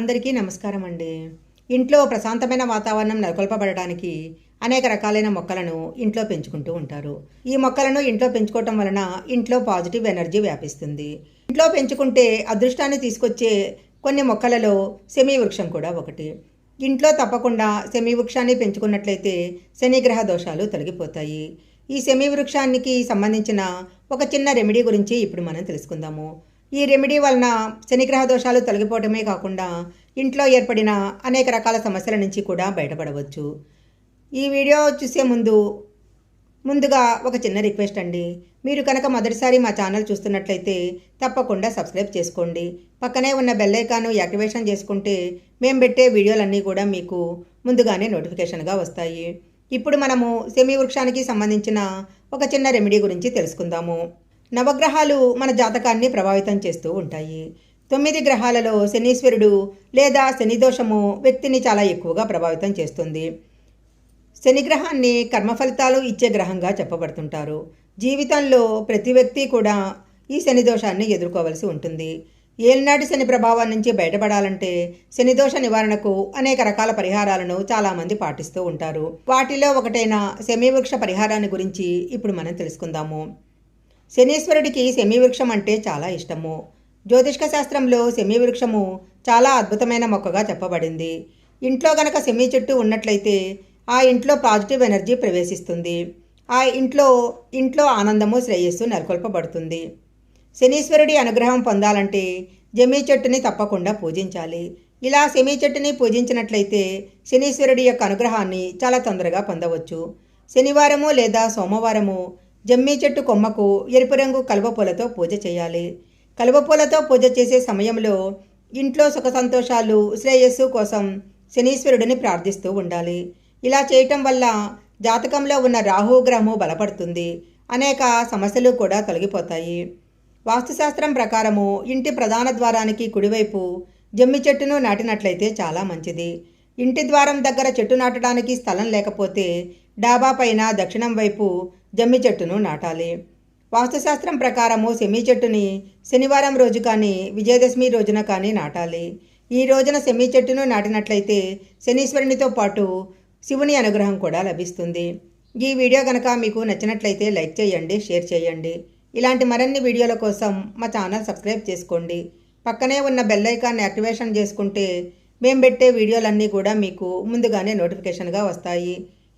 అందరికీ నమస్కారం అండి. ఇంట్లో ప్రశాంతమైన వాతావరణం నెలకొల్పబడడానికి అనేక రకాలైన మొక్కలను ఇంట్లో పెంచుకుంటూ ఉంటారు. ఈ మొక్కలను ఇంట్లో పెంచుకోవటం వలన ఇంట్లో పాజిటివ్ ఎనర్జీ వ్యాపిస్తుంది. ఇంట్లో పెంచుకుంటే అదృష్టాన్ని తీసుకొచ్చే కొన్ని మొక్కలలో సెమీ వృక్షం కూడా ఒకటి. ఇంట్లో తప్పకుండా సెమీ వృక్షాన్ని పెంచుకున్నట్లయితే శనిగ్రహ దోషాలు తొలగిపోతాయి. ఈ సెమీ వృక్షానికి సంబంధించిన ఒక చిన్న రెమెడీ గురించి ఇప్పుడు మనం తెలుసుకుందాము. ఈ రెమెడీ వలన శనిగ్రహ దోషాలు తొలగిపోవడమే కాకుండా ఇంట్లో ఏర్పడిన అనేక రకాల సమస్యల నుంచి కూడా బయటపడవచ్చు. ఈ వీడియో చూసే ముందు ముందుగా ఒక చిన్న రిక్వెస్ట్ అండి. మీరు కనుక మొదటిసారి మా ఛానల్ చూస్తున్నట్లయితే తప్పకుండా సబ్స్క్రైబ్ చేసుకోండి. పక్కనే ఉన్న బెల్ ఐకాను యాక్టివేషన్ చేసుకుంటే మేము పెట్టే వీడియోలన్నీ కూడా మీకు ముందుగానే నోటిఫికేషన్గా వస్తాయి. ఇప్పుడు మనము సెమీ వృక్షానికి సంబంధించిన ఒక చిన్న రెమెడీ గురించి తెలుసుకుందాము. నవగ్రహాలు మన జాతకాన్ని ప్రభావితం చేస్తూ ఉంటాయి. తొమ్మిది గ్రహాలలో శనీశ్వరుడు లేదా శని దోషము వ్యక్తిని చాలా ఎక్కువగా ప్రభావితం చేస్తుంది. శనిగ్రహాన్ని కర్మ ఫలితాలు ఇచ్చే గ్రహంగా చెప్పబడుతుంటారు. జీవితంలో ప్రతి వ్యక్తి కూడా ఈ శని దోషాన్ని ఎదుర్కోవలసి ఉంటుంది. ఏలినాటి శని ప్రభావం నుంచి బయటపడాలంటే శని దోష నివారణకు అనేక రకాల పరిహారాలను చాలామంది పాటిస్తూ ఉంటారు. వాటిలో ఒకటైన శమీవృక్ష పరిహారాన్ని గురించి ఇప్పుడు మనం తెలుసుకుందాము. శనీశ్వరుడికి శమీవృక్షం అంటే చాలా ఇష్టము. జ్యోతిష్క శాస్త్రంలో శమీవృక్షము చాలా అద్భుతమైన మొక్కగా చెప్పబడింది. ఇంట్లో గనక సెమీ చెట్టు ఉన్నట్లయితే ఆ ఇంట్లో పాజిటివ్ ఎనర్జీ ప్రవేశిస్తుంది. ఆ ఇంట్లో ఇంట్లో ఆనందము శ్రేయస్సు నెలకొల్పబడుతుంది. శనీశ్వరుడి అనుగ్రహం పొందాలంటే జమీ చెట్టుని తప్పకుండా పూజించాలి. ఇలా శమీ చెట్టుని పూజించినట్లయితే శనీశ్వరుడి యొక్క అనుగ్రహాన్ని చాలా తొందరగా పొందవచ్చు. శనివారము లేదా సోమవారము జమ్మీ చెట్టు కొమ్మకు ఎరుపు రంగు కలువపూలతో పూజ చేయాలి. కలువపూలతో పూజ చేసే సమయంలో ఇంట్లో సుఖ సంతోషాలు శ్రేయస్సు కోసం శనీశ్వరుడిని ప్రార్థిస్తూ ఉండాలి. ఇలా చేయటం వల్ల జాతకంలో ఉన్న రాహు గ్రహము బలపడుతుంది. అనేక సమస్యలు కూడా తొలగిపోతాయి. వాస్తుశాస్త్రం ప్రకారము ఇంటి ప్రధాన ద్వారానికి కుడివైపు జమ్మి చెట్టును నాటినట్లయితే చాలా మంచిది. ఇంటి ద్వారం దగ్గర చెట్టు నాటడానికి స్థలం లేకపోతే డాబా పైన దక్షిణం వైపు జమ్మి చెట్టును నాటాలి. వాస్తుశాస్త్రం ప్రకారము సెమీ చెట్టుని శనివారం రోజు కానీ విజయదశమి రోజున కానీ నాటాలి. ఈ రోజున సెమీ చెట్టును నాటినట్లయితే శనీశ్వరునితో పాటు శివుని అనుగ్రహం కూడా లభిస్తుంది. ఈ వీడియో కనుక మీకు నచ్చినట్లయితే లైక్ చేయండి షేర్ చేయండి. ఇలాంటి మరిన్ని వీడియోల కోసం మా ఛానల్ సబ్స్క్రైబ్ చేసుకోండి. పక్కనే ఉన్న బెల్ ఐకాన్ని యాక్టివేషన్ చేసుకుంటే మేము పెట్టే వీడియోలన్నీ కూడా మీకు ముందుగానే నోటిఫికేషన్గా వస్తాయి.